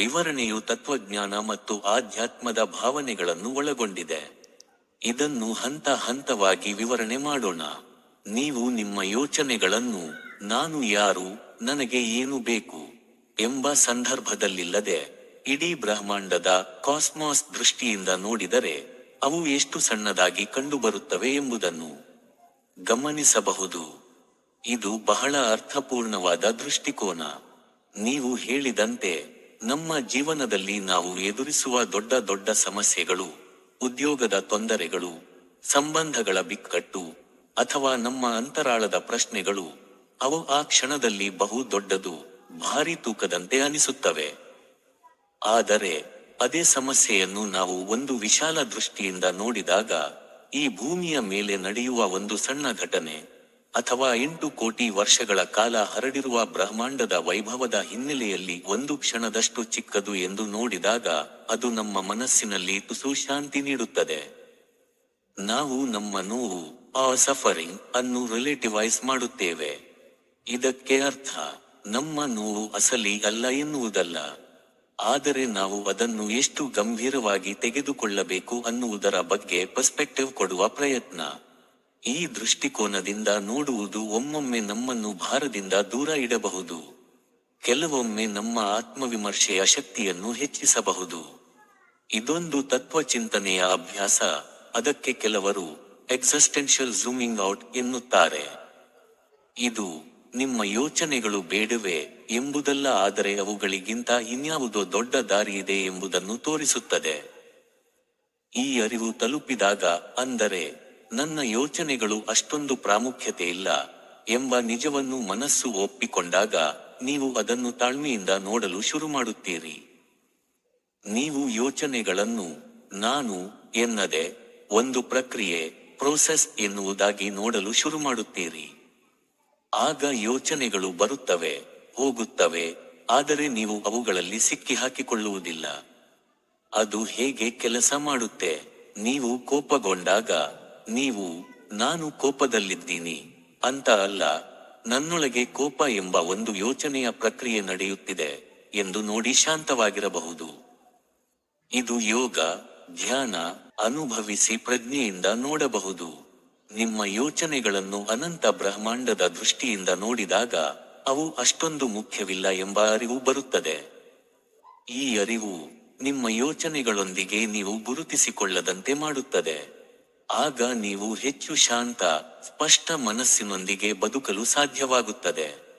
ವಿವರಣೆಯು ತತ್ವಜ್ಞಾನ ಮತ್ತು ಆಧ್ಯಾತ್ಮದ ಭಾವನೆಗಳನ್ನು ಒಳಗೊಂಡಿದೆ. ಇದನ್ನು ಹಂತ ಹಂತವಾಗಿ ವಿವರಣೆ ಮಾಡೋಣ. ನೀವು ನಿಮ್ಮ ಯೋಚನೆಗಳನ್ನು, ನಾನು ಯಾರು, ನನಗೆ ಏನು ಬೇಕು ಎಂಬ ಸಂದರ್ಭದಲ್ಲಿಲ್ಲದೆ, ಇಡೀ ಬ್ರಹ್ಮಾಂಡದ ಕಾಸ್ಮಾಸ್ ದೃಷ್ಟಿಯಿಂದ ನೋಡಿದರೆ, ಅವು ಎಷ್ಟು ಸಣ್ಣದಾಗಿ ಕಂಡುಬರುತ್ತವೆ ಎಂಬುದನ್ನು ಗಮನಿಸಬಹುದು. ಇದು ಬಹಳ ಅರ್ಥಪೂರ್ಣವಾದ ದೃಷ್ಟಿಕೋನ. ನೀವು ಹೇಳಿದಂತೆ ನಮ್ಮ ಜೀವನದಲ್ಲಿ ನಾವು ಎದುರಿಸುವ ದೊಡ್ಡ ದೊಡ್ಡ ಸಮಸ್ಯೆಗಳು, ಉದ್ಯೋಗದ ತೊಂದರೆಗಳು, ಸಂಬಂಧಗಳ ಬಿಕ್ಕಟ್ಟು ಅಥವಾ ನಮ್ಮ ಅಂತರಾಳದ ಪ್ರಶ್ನೆಗಳು, ಅವು ಆ ಕ್ಷಣದಲ್ಲಿ ಬಹು ದೊಡ್ಡದು, ಭಾರಿ ತೂಕದಂತೆ ಅನಿಸುತ್ತವೆ. ಆದರೆ ಅದೇ ಸಮಸ್ಯೆಯನ್ನು ನಾವು ಒಂದು ವಿಶಾಲ ದೃಷ್ಟಿಯಿಂದ ನೋಡಿದಾಗ ಈ ಭೂಮಿಯ ಮೇಲೆ ನಡೆಯುವ ಒಂದು ಸಣ್ಣ ಘಟನೆ. ಅಥವಾ ಎಂಟು ಕೋಟಿ ವರ್ಷಗಳ ಕಾಲ ಹರಡಿರುವ ಬ್ರಹ್ಮಾಂಡದ ವೈಭವದ ಹಿನ್ನೆಲೆಯಲ್ಲಿ ಒಂದು ಕ್ಷಣದಷ್ಟು ಚಿಕ್ಕದು ಎಂದು ನೋಡಿದಾಗ ಅದು ನಮ್ಮ ಮನಸ್ಸಿನಲ್ಲಿ ತುಸು ಶಾಂತಿ ನೀಡುತ್ತದೆ. ನಾವು ನಮ್ಮ ನೋವು, ಆ ಸಫರಿಂಗ್ ಅನ್ನು ರಿಲೇಟಿವೈಸ್ ಮಾಡುತ್ತೇವೆ. ಇದಕ್ಕೆ ಅರ್ಥ, ನಮ್ಮ ನೋವು ಅಸಲಿ ಅಲ್ಲ ಎನ್ನುವುದಲ್ಲ. ಆದರೆ ನಾವು ಅದನ್ನು ಎಷ್ಟು ಗಂಭೀರವಾಗಿ ತೆಗೆದುಕೊಳ್ಳಬೇಕು ಅನ್ನುವುದರ ಬಗ್ಗೆ ಪರ್ಸ್ಪೆಕ್ಟಿವ್ ಕೊಡುವ ಪ್ರಯತ್ನ. ಈ ದೃಷ್ಟಿಕೋನದಿಂದ ನೋಡುವುದು ಒಮ್ಮೊಮ್ಮೆ ನಮ್ಮನ್ನು ಭಾರದಿಂದ ದೂರ ಇಡಬಹುದು. ಕೆಲವೊಮ್ಮೆ ನಮ್ಮ ಆತ್ಮವಿಮರ್ಶೆಯ ಶಕ್ತಿಯನ್ನು ಹೆಚ್ಚಿಸಬಹುದು. ಇದೊಂದು ತತ್ವಚಿಂತನೆಯ ಅಭ್ಯಾಸ, ಅದಕ್ಕೆ ಕೆಲವರು ಎಕ್ಸಿಸ್ಟೆನ್ಷಿಯಲ್ ಝೂಮಿಂಗ್ ಔಟ್ ಎನ್ನುತ್ತಾರೆ. ಇದು ನಿಮ್ಮ ಯೋಚನೆಗಳು ಬೇಡವೆ ಎಂಬುದಲ್ಲ, ಆದರೆ ಅವುಗಳಿಗಿಂತ ಇನ್ಯಾವುದೋ ದೊಡ್ಡ ದಾರಿಯಿದೆ ಎಂಬುದನ್ನು ತೋರಿಸುತ್ತದೆ. ಈ ಅರಿವು ತಲುಪಿದಾಗ ಅಂದರೆ ನನ್ನ ಯೋಚನೆಗಳು ಅಷ್ಟೊಂದು ಪ್ರಾಮುಖ್ಯತೆ ಇಲ್ಲ ಎಂಬ ನಿಜವನ್ನು ಮನಸ್ಸು ಒಪ್ಪಿಕೊಂಡಾಗ ನೀವು ಅದನ್ನು ತಾಳ್ಮೆಯಿಂದ ನೋಡಲು ಶುರು ಮಾಡುತ್ತೀರಿ. ನೀವು ಯೋಚನೆಗಳನ್ನು ನಾನು ಎನ್ನದೆ ಒಂದು ಪ್ರಕ್ರಿಯೆ, ಪ್ರೋಸೆಸ್ ಎನ್ನುವುದಾಗಿ ನೋಡಲು ಶುರು ಮಾಡುತ್ತೀರಿ. ಆಗ ಯೋಚನೆಗಳು ಬರುತ್ತವೆ, ಹೋಗುತ್ತವೆ, ಆದರೆ ನೀವು ಅವುಗಳಲ್ಲಿ ಸಿಕ್ಕಿ ಹಾಕಿಕೊಳ್ಳುವುದಿಲ್ಲ. ಅದು ಹೇಗೆ ಕೆಲಸ ಮಾಡುತ್ತೆ? ನೀವು ಕೋಪಗೊಂಡಾಗ ನೀವು, ನಾನು ಕೋಪದಲ್ಲಿದ್ದೀನಿ ಅಂತ ಅಲ್ಲ, ನನ್ನೊಳಗೆ ಕೋಪ ಎಂಬ ಒಂದು ಯೋಚನೆಯ ಪ್ರಕ್ರಿಯೆ ನಡೆಯುತ್ತಿದೆ ಎಂದು ನೋಡಿ ಶಾಂತವಾಗಿರಬಹುದು. ಇದು ಯೋಗ, ಧ್ಯಾನ, ಅನುಭವಿಸಿ ಪ್ರಜ್ಞೆಯಿಂದ ನೋಡಬಹುದು. ನಿಮ್ಮ ಯೋಚನೆಗಳನ್ನು ಅನಂತ ಬ್ರಹ್ಮಾಂಡದ ದೃಷ್ಟಿಯಿಂದ ನೋಡಿದಾಗ, ಅವು ಅಷ್ಟೊಂದು ಮುಖ್ಯವಿಲ್ಲ ಎಂಬ ಅರಿವು ಬರುತ್ತದೆ. ಈ ಅರಿವು ನಿಮ್ಮ ಯೋಚನೆಗಳೊಂದಿಗೆ ನೀವು ಗುರುತಿಸಿಕೊಳ್ಳದಂತೆ ಮಾಡುತ್ತದೆ. ಆಗ ನೀವು ಹೆಚ್ಚು ಶಾಂತ ಸ್ಪಷ್ಟ ಮನಸ್ಸಿನೊಂದಿಗೆ ಬದುಕಲು ಸಾಧ್ಯವಾಗುತ್ತದೆ.